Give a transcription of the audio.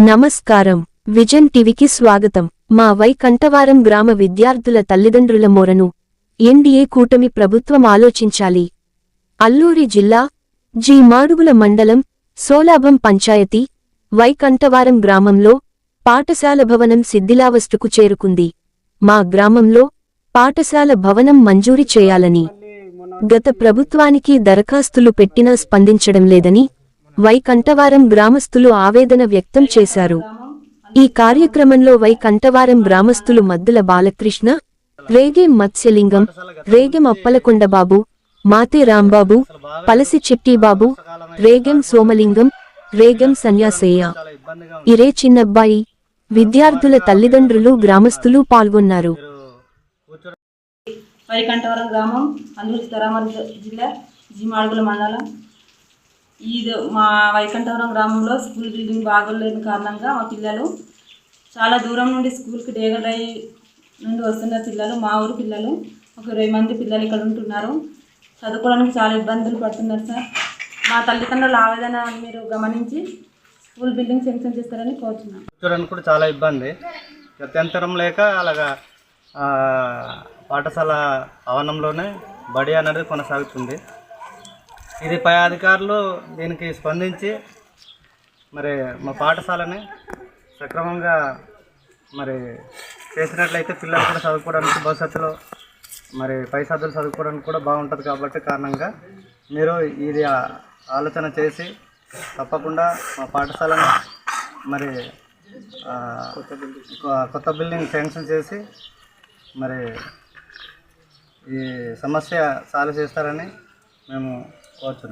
నమస్కారం. విజన్ టీవీకి స్వాగతం. మా వైకంఠవారం గ్రామ విద్యార్థుల తల్లిదండ్రుల మొరను ఎన్డీఏ కూటమి ప్రభుత్వం ఆలోచించాలి. అల్లూరి జిల్లా జి మాడుగుల మండలం సోలాభం పంచాయతీ వైకంఠవారం గ్రామంలో పాఠశాల భవనం సిద్ధిలావస్థకు చేరుకుంది. మా గ్రామంలో పాఠశాల భవనం మంజూరి చేయాలని గత ప్రభుత్వానికి దరఖాస్తులు పెట్టినా స్పందించడం లేదని వైకంఠవారం గ్రామస్తులు ఆవేదన వ్యక్తం చేశారు. ఈ కార్యక్రమంలో వైకంఠవారం గ్రామస్తులు మద్దుల బాలకృష్ణ రేగేం మత్స్యలింగం రేగెం అప్పలకొండబాబు మాతే రాంబాబు పలసి చెట్టిబాబు రేగెం సోమలింగం రేగెం సన్యాసేయ ఇరే చిన్నబ్బాయి విద్యార్థుల తల్లిదండ్రులు గ్రామస్తులు పాల్గొన్నారు. వైకంఠవరం గ్రామం జిల్లా జిమాడుగుల మండలం ఇది మా వైకంఠవరం గ్రామంలో స్కూల్ బిల్డింగ్ బాగోలేని కారణంగా మా పిల్లలు చాలా దూరం నుండి స్కూల్కి డేగడై నుండి వస్తున్న పిల్లలు మా ఊరు పిల్లలు ఒక ఇరవై మంది పిల్లలు ఇక్కడ ఉంటున్నారు. చదువుకోవడానికి చాలా ఇబ్బందులు పడుతున్నారు సార్. మా తల్లిదండ్రుల ఆవేదన మీరు గమనించి స్కూల్ బిల్డింగ్ సెంక్షన్ చేస్తారని కోరుతున్నాను చూడడానికి కూడా చాలా ఇబ్బంది. గత్యంతరం లేక అలాగా పాఠశాల భవనంలోనే బడి అనేది కొనసాగుతుంది. ఇది పై అధికారులు దీనికి స్పందించి మరి మా పాఠశాలని సక్రమంగా మరి చేసినట్లయితే పిల్లలు కూడా చదువుకోవడానికి భవిష్యత్తులో మరి పై చదువులు చదువుకోవడానికి కూడా బాగుంటుంది కాబట్టి కారణంగా మీరు ఇది ఆలోచన చేసి తప్పకుండా మా పాఠశాలను మరి కొ- కొత్త బిల్డింగ్ శాంక్షన్ చేసి మరి ఈ సమస్య సాల్వ్ చేస్తారని మేము Lots